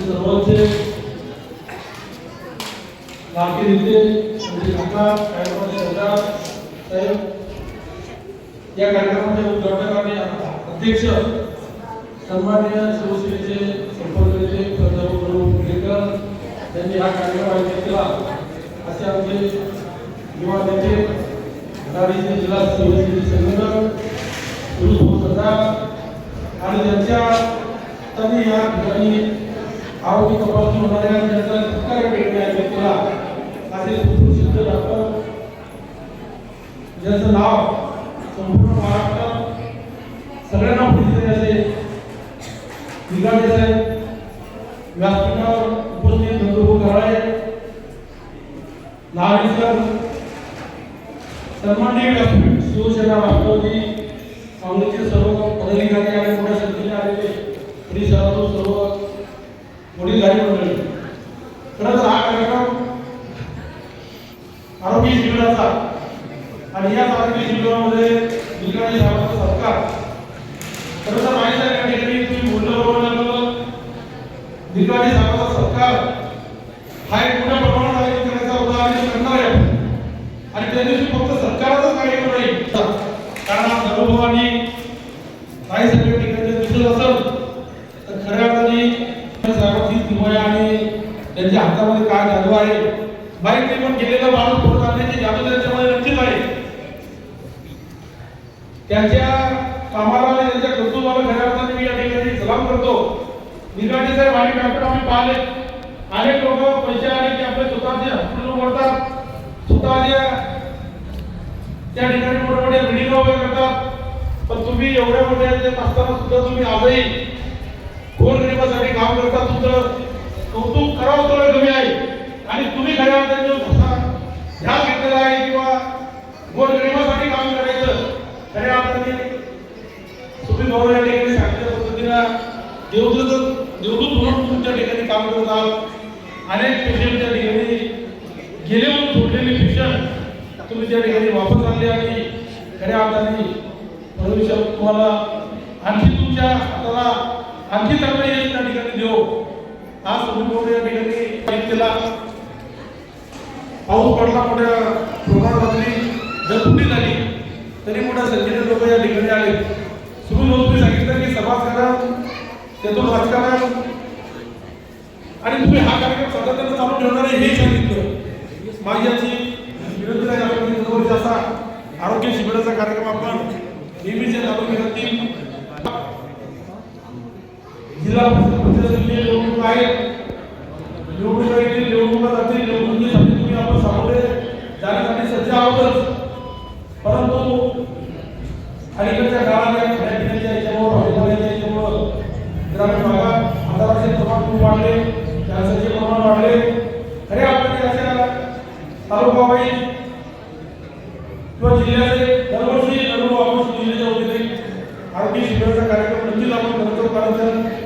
सर्वांचे लाडके नेते म्हणजे काका कार्यक्रमाचे सरदार साहेब या कार्यक्रमाचे उद्घाटक आणि अध्यक्ष सन्माननीय शिवसेनेचे संपर्क नेते प्रताप प्रभू यांनी हा कार्यक्रम आयोजित केला. असे आमचे युवा नेते जिल्हा शिवसेनेचे संघटक सुरेश आणि त्यांच्या त्यांनी या ठिकाणी आरोग्य तपासणी होणाऱ्या त्यांचा सत्कार भेटणे आयोजित केला असे सुप्रसिद्ध डॉक्टर ज्यांचं नाव संपूर्ण महाराष्ट्रात सगळ्यांना माहिती असे निघाले साहेब व्यासपीठावर उपस्थित नंदू कराळे नारायण सन्मान्य व्यासपीठ शिवसेना राष्ट्रवादी मंडळी खरं तर हा कार्यक्रम आरोग्य शिबिराचा आणि या आरोग्य शिबिरामध्ये निलकंठी साहेबांचा सत्कार खरं तर माहिती आहे काही ठिकाणी तुम्ही बोलणं बरोबर लागलं निलकंठी साहेबांचा सत्कार हा एक मोठ्या प्रमाणात आयोजित करायचा होता आणि करणार. आहे आणि त्या दिवशी फक्त सरकारचाच कार्यक्रम नाही कारण आज अनुभवानी काही सगळ्या ठिकाणी दिसत असेल तर खऱ्या अर्थाने साहेबांची किमया आणि त्यांच्या हातामध्ये काय जादू आहे? बाईकने पण गेलेला माणूस पुढे आणण्याची जादू त्यांच्यामध्ये नक्कीच आहे. त्यांच्या कामाला आणि त्यांच्या कर्तृत्वाला खऱ्या अर्थाने मी या ठिकाणी सलाम करतो. निगाडे साहेब आणि डॉक्टर आम्ही पाहिले. अनेक लोक पैसे आले की आपले स्वतःचे हॉस्पिटल उघडतात स्वतःच्या त्या ठिकाणी मोठ्या मोठ्या बिल्डिंग वगैरे करतात. पण तुम्ही एवढ्या मोठ्या याच्यात असताना सुद्धा तुम्ही आजही गोरगरिबासाठी काम करता तुमचं कौतुक करावं तेवढं कमी आहे. आणि तुम्ही खऱ्या अर्थाने जो घसा ध्यास घेतलेला आहे किंवा गोरगरिबासाठी काम करायचं. खऱ्या अर्थाने तुम्ही भाऊ या ठिकाणी सांगितल्या पद्धतीनं देवदूत देवदूत म्हणून तुमच्या ठिकाणी काम करत आहात. अनेक पेशंटच्या ठिकाणी गेले म्हणून सोडलेले पेशंट तुम्ही त्या ठिकाणी वापस आणले आणि खऱ्या अर्थाने परमेश्वर तुम्हाला आणखी तुमच्या हाताला आणखी चांगलं यश त्या ठिकाणी देऊ. आज समुद्र या ठिकाणी. एक केला पाऊस पडला मोठ्या प्रमाणात जरपुटी झाली तरी मोठ्या संख्येने लोक या ठिकाणी आले. सुरू तुम्ही सांगितलं की समाजकारण त्यातून राजकारण. आणि तुम्ही हा कार्यक्रम सातत्यानं चालू ठेवणार आहे हे सांगितलं. माझ्याची विनंती आहे आपण दरवर्षी असा आरोग्य शिबिराचा कार्यक्रम आपण नेहमीच्या चालू केला. जिल्हा परिषद पंचायत निवडणूक आहे निवडणूक येतील निवडणुका जातील निवडणुकीसाठी तुम्ही आपण सामोरे जाण्यासाठी सज्ज आहोतच. परंतु अलीकडच्या काळामध्ये खाण्यापिण्याच्या याच्यामुळं भाजीपाल्याच्या याच्यामुळं ग्रामीण भागात आजाराचे प्रमाण खूप वाढले कॅन्सरचे प्रमाण वाढले. खरे आपण याच्या तालुकावाईज किंवा जिल्ह्याचे दरवर्षी दररोज आपण जिल्ह्याच्या वतीने आरोग्य शिबिराचा कार्यक्रम नक्कीच आपण करतो. कारण